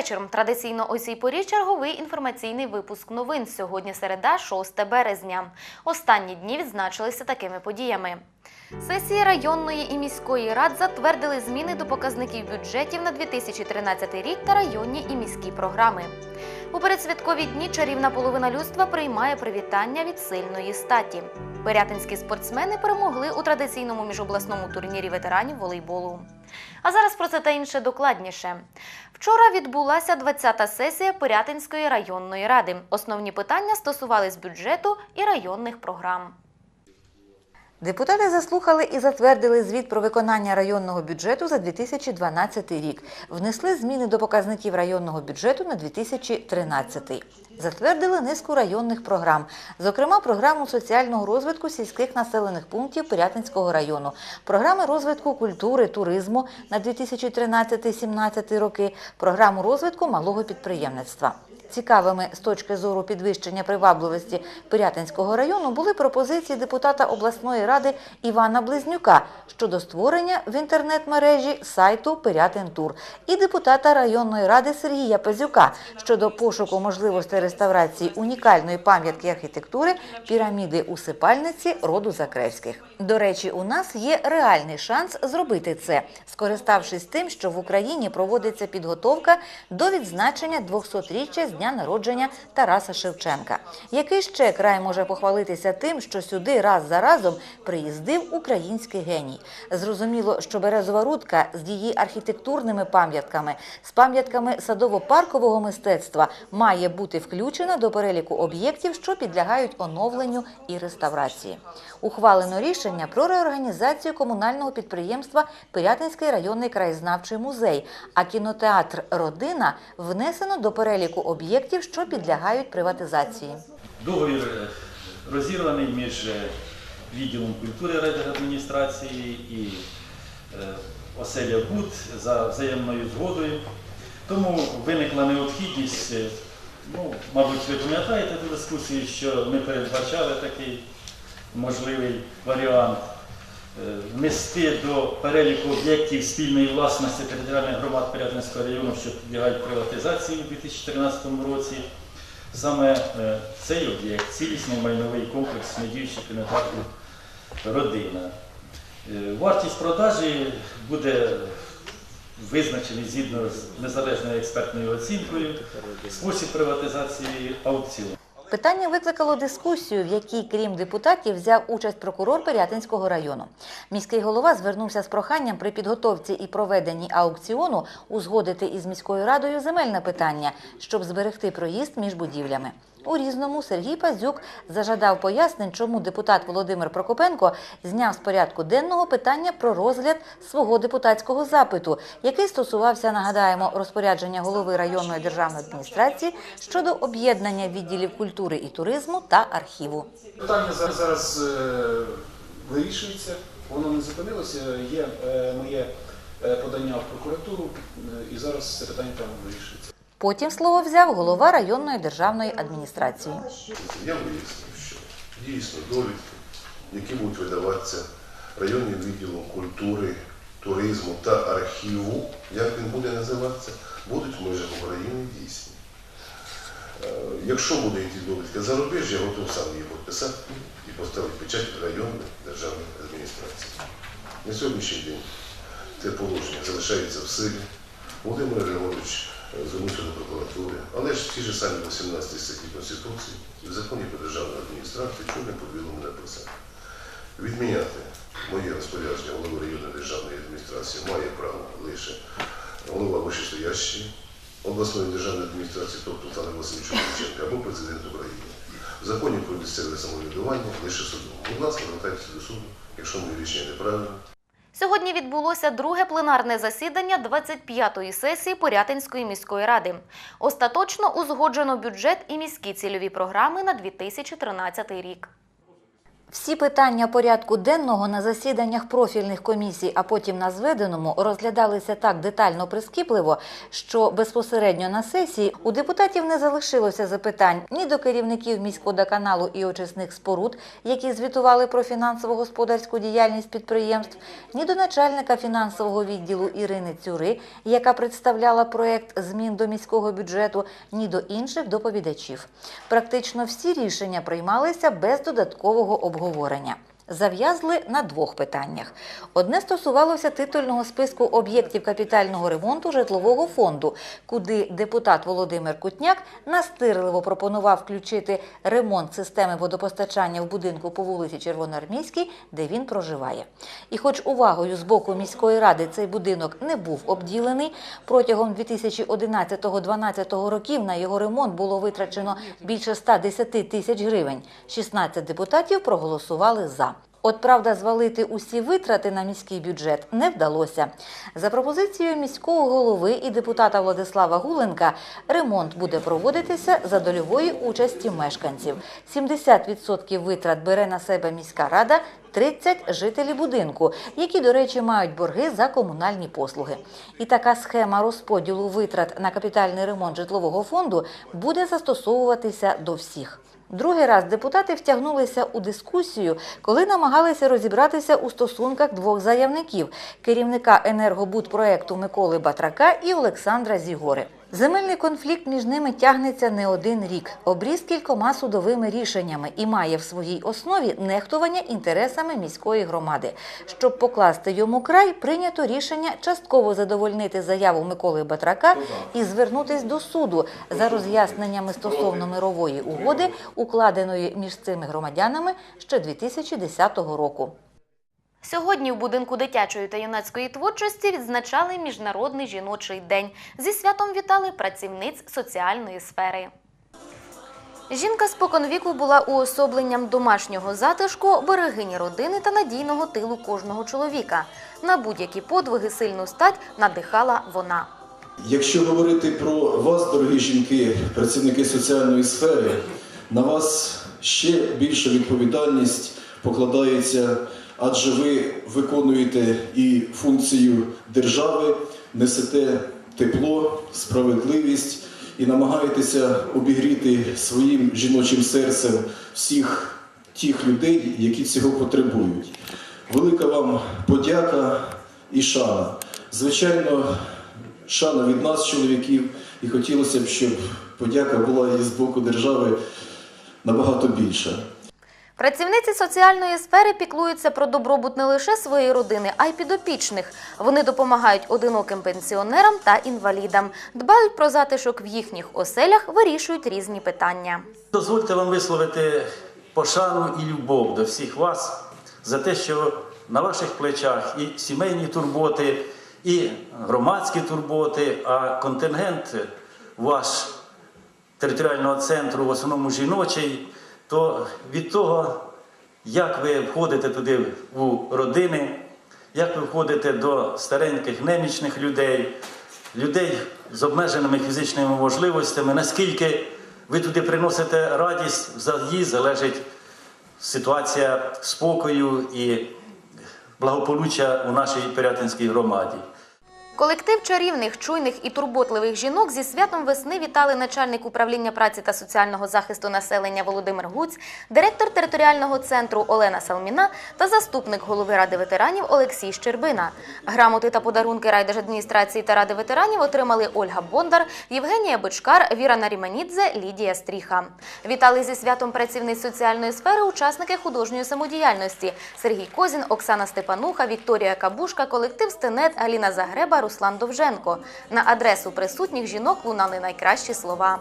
Вечір. Традиційно о цій порі черговий інформаційний випуск новин. Сьогодні середа, 6 березня. Останні дні відзначилися такими подіями. Сесії районної і міської рад затвердили зміни до показників бюджетів на 2013 рік та районні і міські програми. У передсвяткові дні чарівна половина людства приймає привітання від сильної статі. Пирятинські спортсмени перемогли у традиційному міжобласному турнірі ветеранів волейболу. А зараз про це та інше докладніше. Вчора відбулася 20-та сесія Пирятинської районної ради. Основні питання стосувались бюджету і районних програм. Депутати заслухали і затвердили звіт про виконання районного бюджету за 2012 рік. Внесли зміни до показників районного бюджету на 2013. Затвердили низку районних програм, зокрема програму соціального розвитку сільських населених пунктів Пирятинського району, програми розвитку культури, туризму на 2013-2017 роки, програму розвитку малого підприємництва. Цікавими з точки зору підвищення привабливості Пирятинського району були пропозиції депутата обласної ради Івана Близнюка щодо створення в інтернет-мережі сайту Пирятин-Тур і депутата районної ради Сергія Пазюка щодо пошуку можливостей реставрації унікальної пам'ятки архітектури піраміди усипальниці роду Закревських. До речі, у нас є реальний шанс зробити це, скориставшись тим, що в Україні проводиться підготовка до відзначення 200-річчя з дня народження Тараса Шевченка. Який ще край може похвалитися тим, що сюди раз за разом приїздив український геній? Зрозуміло, що Березова рудка з її архітектурними пам'ятками, з пам'ятками садово-паркового мистецтва має бути включена до переліку об'єктів, що підлягають оновленню і реставрації. Ухвалено рішення про реорганізацію комунального підприємства Пирятинський районний краєзнавчий музей, а кінотеатр Родина внесено до переліку об'єктів, що підлягають приватизації. Договір е, розірваний між е, відділом культури райдержадміністрації і е, оселя Буд за взаємною згодою. Тому виникла необхідність, ну, мабуть, ви пам'ятаєте ту дискусію, що ми передбачали такий можливий варіант внести до переліку об'єктів спільної власності територіальних громад Пирятинського району, що підлягають приватизації у 2013 році. Саме е, цей об'єкт, цілісний майновий комплекс недіючий кінотеатру Родина. Е, Вартість продажі буде визначений згідно з незалежною експертною оцінкою, спосіб приватизації аукціону. Питання викликало дискусію, в якій, крім депутатів, взяв участь прокурор Пирятинського району. Міський голова звернувся з проханням при підготовці і проведенні аукціону узгодити із міською радою земельне питання, щоб зберегти проїзд між будівлями. У різному Сергій Пазюк зажадав пояснень, чому депутат Володимир Прокопенко зняв з порядку денного питання про розгляд свого депутатського запиту, який стосувався, нагадаємо, розпорядження голови районної державної адміністрації щодо об'єднання відділів культури і туризму та архіву. Питання зараз, зараз е, вирішується, воно не зупинилося. Є е, моє е, подання в прокуратуру, і зараз це питання там вирішується. Потім слово взяв голова районної державної адміністрації. Я вияснив, що дійсно довідки, які будуть видаватися районним відділом культури, туризму та архіву, як він буде називатися, будуть в межах України дійсні. Е, Якщо буде йти довідка за рубеж, я готов сам її підписати і поставити печать районної державної адміністрації. На сьогоднішній день це положення залишається в силі. Володимир Григорович звернувся прокуратури, але ж ті ж самі 18 статті Конституції і в законі про державну адміністрацію чорним по білому написано. Відміняти моє розпорядження голови районної державної адміністрації має право лише голова вищестоящої обласної державної адміністрації, тобто Олександр Васильович Луценко, або президент України. В законі про місцеве самоврядування лише судом. Будь ласка, звертайтеся до суду, якщо моє рішення неправильне. Сьогодні відбулося друге пленарне засідання 25-ї сесії Порятинської міської ради. Остаточно узгоджено бюджет і міські цільові програми на 2013 рік. Всі питання порядку денного на засіданнях профільних комісій, а потім на зведеному, розглядалися так детально прискіпливо, що безпосередньо на сесії у депутатів не залишилося запитань ні до керівників міськводоканалу і очисних споруд, які звітували про фінансово-господарську діяльність підприємств, ні до начальника фінансового відділу Ірини Цюри, яка представляла проект змін до міського бюджету, ні до інших доповідачів. Практично всі рішення приймалися без додаткового обговорення обговорення. Зав'язли на двох питаннях. Одне стосувалося титульного списку об'єктів капітального ремонту житлового фонду, куди депутат Володимир Кутняк настирливо пропонував включити ремонт системи водопостачання в будинку по вулиці Червоноармійській, де він проживає. І хоч увагою з боку міської ради цей будинок не був обділений, протягом 2011-2012 років на його ремонт було витрачено більше 110 тисяч гривень. 16 депутатів проголосували за. От правда, звалити усі витрати на міський бюджет не вдалося. За пропозицією міського голови і депутата Владислава Гуленка, ремонт буде проводитися за дольової участі мешканців. 70% витрат бере на себе міська рада, 30 – жителі будинку, які, до речі, мають борги за комунальні послуги. І така схема розподілу витрат на капітальний ремонт житлового фонду буде застосовуватися до всіх. Другий раз депутати втягнулися у дискусію, коли намагалися розібратися у стосунках двох заявників керівника енергобудпроекту Миколи Батрака і Олександра Зігори. Земельний конфлікт між ними тягнеться не один рік, обріз кількома судовими рішеннями і має в своїй основі нехтування інтересами міської громади. Щоб покласти йому край, прийнято рішення частково задовольнити заяву Миколи Батрака і звернутись до суду за роз'ясненнями стосовно мирової угоди, укладеної між цими громадянами ще 2010 року. Сьогодні у будинку дитячої та юнацької творчості відзначали Міжнародний жіночий день. Зі святом вітали працівниць соціальної сфери. Жінка споконвіку була уособленням домашнього затишку, берегині родини та надійного тилу кожного чоловіка. На будь-які подвиги сильну стать надихала вона. Якщо говорити про вас, дорогі жінки, працівники соціальної сфери, на вас ще більша відповідальність покладається, адже ви виконуєте і функцію держави, несете тепло, справедливість і намагаєтеся обігріти своїм жіночим серцем всіх тих людей, які цього потребують. Велика вам подяка і шана. Звичайно, шана від нас, чоловіків, і хотілося б, щоб подяка була і з боку держави набагато більша. Працівниці соціальної сфери піклуються про добробут не лише своєї родини, а й підопічних. Вони допомагають одиноким пенсіонерам та інвалідам, дбають про затишок в їхніх оселях, вирішують різні питання. Дозвольте вам висловити пошану і любов до всіх вас за те, що на ваших плечах і сімейні турботи, і громадські турботи, а контингент ваш територіального центру, в основному жіночий, то від того, як ви входите туди у родини, як ви входите до стареньких немічних людей, людей з обмеженими фізичними можливостями, наскільки ви туди приносите радість, взагалі залежить ситуація спокою і благополуччя у нашій Пирятинській громаді. Колектив чарівних, чуйних і турботливих жінок зі святом весни вітали начальник управління праці та соціального захисту населення Володимир Гуць, директор територіального центру Олена Салміна та заступник голови ради ветеранів Олексій Щербина. Грамоти та подарунки райдержадміністрації та ради ветеранів отримали Ольга Бондар, Євгенія Бичкар, Віра Наріманідзе, Лідія Стріха. Вітали зі святом працівниць соціальної сфери учасники художньої самодіяльності Сергій Козін, Оксана Степануха, Вікторія Кабушка, колектив Стенет, Аліна Загреба, Руслан Довженко. На адресу присутніх жінок лунали найкращі слова.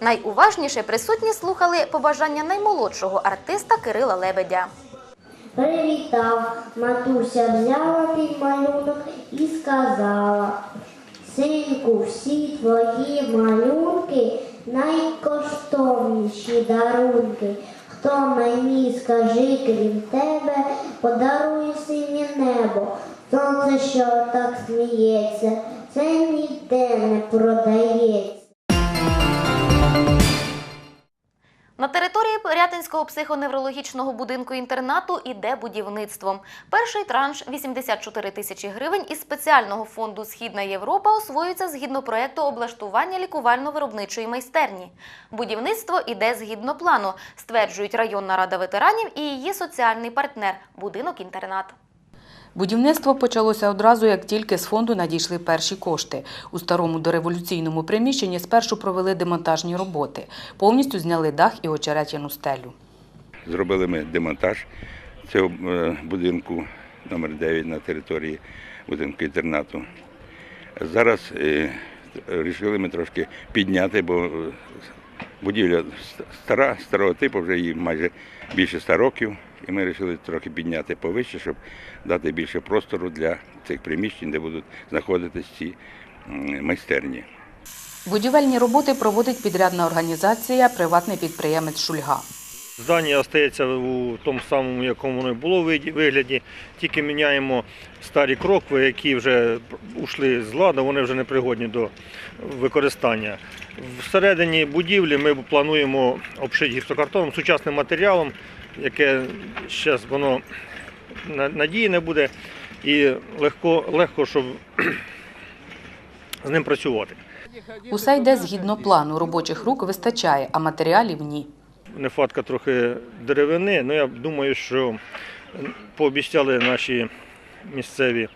Найуважніше присутні слухали побажання наймолодшого артиста Кирила Лебедя. Привітав, матуся взяла мій малюнок і сказала, синку, всі твої малюнки найкоштовніші дарунки. Хто мені, скажи, крім тебе, подарує синє небо, сонце, що так сміється, це ніде не продається. На території Пирятинського психоневрологічного будинку інтернату іде будівництво. Перший транш 84 тисячі гривень із спеціального фонду Східна Європа освоюється згідно проекту облаштування лікувально-виробничої майстерні. Будівництво іде згідно плану, стверджують районна рада ветеранів і її соціальний партнер будинок інтернат. Будівництво почалося одразу, як тільки з фонду надійшли перші кошти. У старому дореволюційному приміщенні спершу провели демонтажні роботи. Повністю зняли дах і очеретяну стелю. Зробили ми демонтаж цього е, будинку номер 9 на території будинку інтернату. Зараз е, вирішили ми трошки підняти, бо е, будівля стара, старого типу, вже їй майже більше ста років. І ми вирішили трохи підняти повище, щоб дати більше простору для цих приміщень, де будуть знаходитись ці майстерні. Будівельні роботи проводить підрядна організація, приватний підприємець Шульга. Здання остається у тому самому, якому воно і було вигляді. Тільки міняємо старі крокви, які вже ушли з ладу, вони вже не пригодні до використання. Всередині будівлі ми плануємо обшити гіпсокартоном сучасним матеріалом, яке зараз воно надійне буде і легко, легко щоб з ним працювати. Усе йде згідно плану. Робочих рук вистачає, а матеріалів ні. нехватка трохи деревини. Ну я думаю, що пообіцяли наші місцеві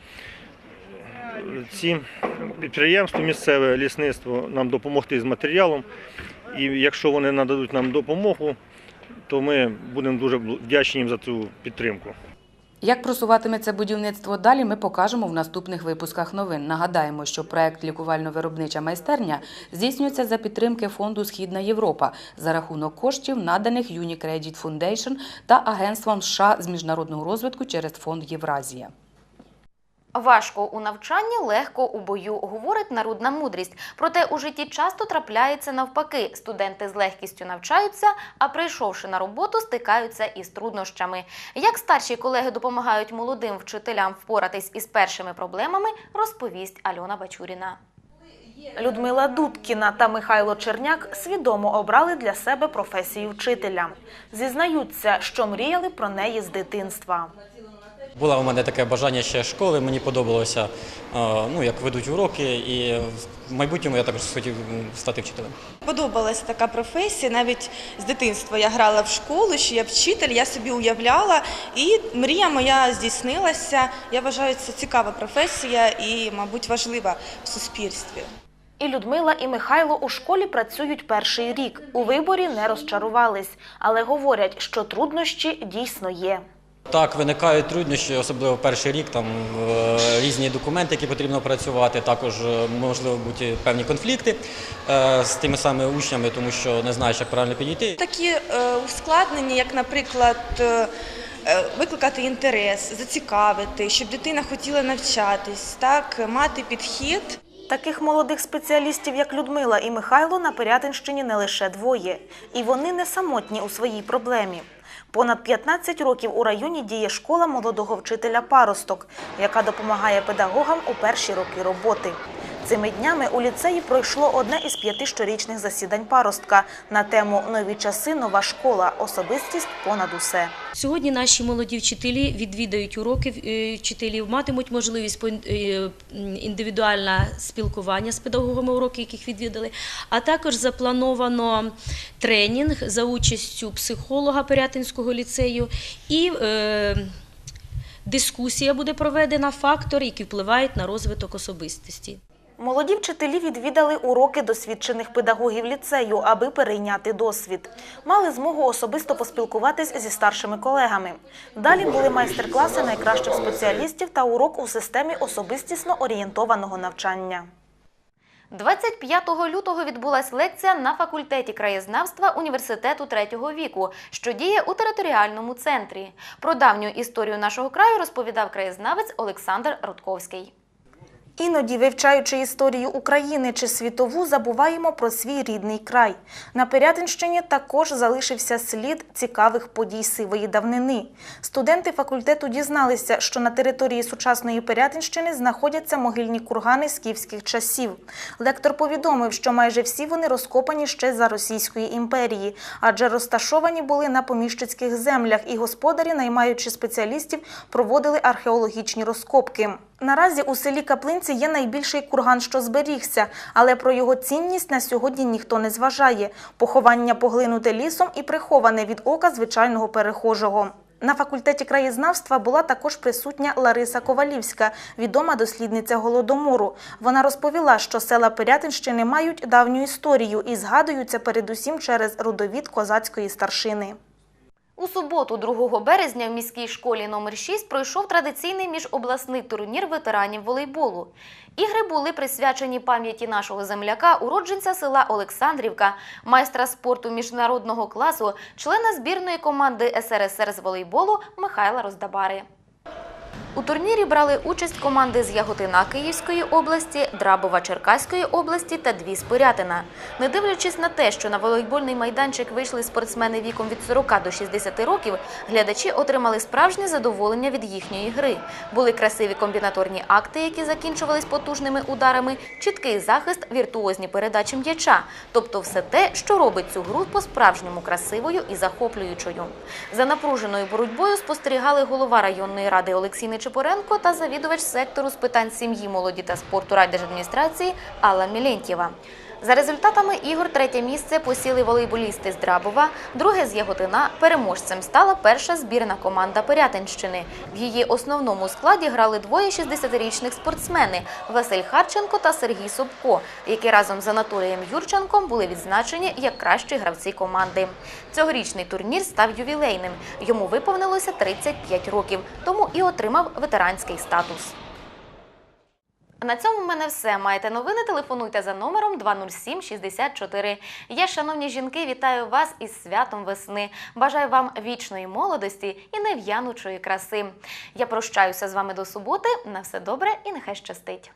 ці підприємства, місцеве лісництво нам допомогти з матеріалом. І якщо вони нададуть нам допомогу, то ми будемо дуже вдячні їм за цю підтримку. Як просуватиметься будівництво далі, ми покажемо в наступних випусках новин. Нагадаємо, що проект лікувально-виробнича майстерня здійснюється за підтримки фонду Східна Європа за рахунок коштів, наданих Unicredit Foundation та Агентством США з міжнародного розвитку через фонд Євразія. Важко у навчанні, легко у бою, говорить народна мудрість. Проте у житті часто трапляється навпаки. Студенти з легкістю навчаються, а прийшовши на роботу, стикаються із труднощами. Як старші колеги допомагають молодим вчителям впоратись із першими проблемами, розповість Альона Бачуріна. Людмила Дудкіна та Михайло Черняк свідомо обрали для себе професію вчителя. Зізнаються, що мріяли про неї з дитинства. Було у мене таке бажання ще школи, мені подобалося, е, ну, як ведуть уроки, і в майбутньому я також хотів стати вчителем. Подобалася така професія. Навіть з дитинства я грала в школу, що я вчитель, я собі уявляла, і мрія моя здійснилася. Я вважаю, це цікава професія і, мабуть, важлива в суспільстві. І Людмила, і Михайло у школі працюють перший рік. У виборі не розчарувались, але говорять, що труднощі дійсно є. Так, виникають труднощі, особливо перший рік, там е, різні документи, які потрібно працювати, також е, можливо бути певні конфлікти е, з тими самими учнями, тому що не знаєш, як правильно підійти. Такі ускладнення, як, наприклад, викликати інтерес, зацікавити, щоб дитина хотіла навчатись, так, мати підхід. Таких молодих спеціалістів, як Людмила і Михайло, на Пирятинщині не лише двоє. І вони не самотні у своїй проблемі. Понад 15 років у районі діє школа молодого вчителя «Паросток», яка допомагає педагогам у перші роки роботи. Цими днями у ліцеї пройшло одне із п'яти щорічних засідань «Паростка» на тему «Нові часи, нова школа. Особистість понад усе». Сьогодні наші молоді вчителі відвідають уроки е, вчителів, матимуть можливість е, індивідуальне спілкування з педагогами, уроки, яких відвідали. А також заплановано тренінг за участю психолога Пирятинського ліцею і е, дискусія буде проведена фактори, які впливають на розвиток особистості. Молоді вчителі відвідали уроки досвідчених педагогів ліцею, аби перейняти досвід. Мали змогу особисто поспілкуватись зі старшими колегами. Далі були майстер-класи найкращих спеціалістів та урок у системі особистісно орієнтованого навчання. 25 лютого відбулась лекція на факультеті краєзнавства університету третього віку, що діє у територіальному центрі. Про давню історію нашого краю розповідав краєзнавець Олександр Рудковський. Іноді, вивчаючи історію України чи світову, забуваємо про свій рідний край. На Пирятинщині також залишився слід цікавих подій сивої давнини. Студенти факультету дізналися, що на території сучасної Пирятинщини знаходяться могильні кургани скіфських часів. Лектор повідомив, що майже всі вони розкопані ще за Російської імперії, адже розташовані були на поміщицьких землях, і господарі, наймаючи спеціалістів, проводили археологічні розкопки. Наразі у селі Каплинці є найбільший курган, що зберігся, але про його цінність на сьогодні ніхто не зважає. Поховання поглинуте лісом і приховане від ока звичайного перехожого. На факультеті краєзнавства була також присутня Лариса Ковалівська, відома дослідниця голодомору. Вона розповіла, що села Пирятинщини мають давню історію і згадуються передусім через родовід козацької старшини. У суботу, 2 березня, в міській школі номер 6 пройшов традиційний міжобласний турнір ветеранів волейболу. Ігри були присвячені пам'яті нашого земляка, уродженця села Олександрівка, майстра спорту міжнародного класу, члена збірної команди СРСР з волейболу Михайла Роздабари. У турнірі брали участь команди з Яготина Київської області, Драбова Черкаської області та дві з Пирятина. Не дивлячись на те, що на волейбольний майданчик вийшли спортсмени віком від 40 до 60 років, глядачі отримали справжнє задоволення від їхньої гри. Були красиві комбінаторні акти, які закінчувались потужними ударами, чіткий захист, віртуозні передачі м'яча, тобто все те, що робить цю гру по-справжньому красивою і захоплюючою. За напруженою боротьбою спостерігали голова районної ради Олексій Нечипоренко та завідувач сектору з питань сім'ї, молоді та спорту райдержадміністрації Алла Мілєнтєва. За результатами ігор третє місце посіли волейболісти з Драбова, друге з Яготина. Переможцем стала перша збірна команда Пирятинщини. В її основному складі грали двоє 60-річних спортсмени Василь Харченко та Сергій Собко, які разом з Анатолієм Юрченком були відзначені як кращі гравці команди. Цьогорічний турнір став ювілейним. Йому виповнилося 35 років, тому і отримав ветеранський статус. На цьому в мене все. Маєте новини? Телефонуйте за номером 20764. Я, шановні жінки, вітаю вас із святом весни. Бажаю вам вічної молодості і нев'янучої краси. Я прощаюся з вами до суботи. На все добре і нехай щастить.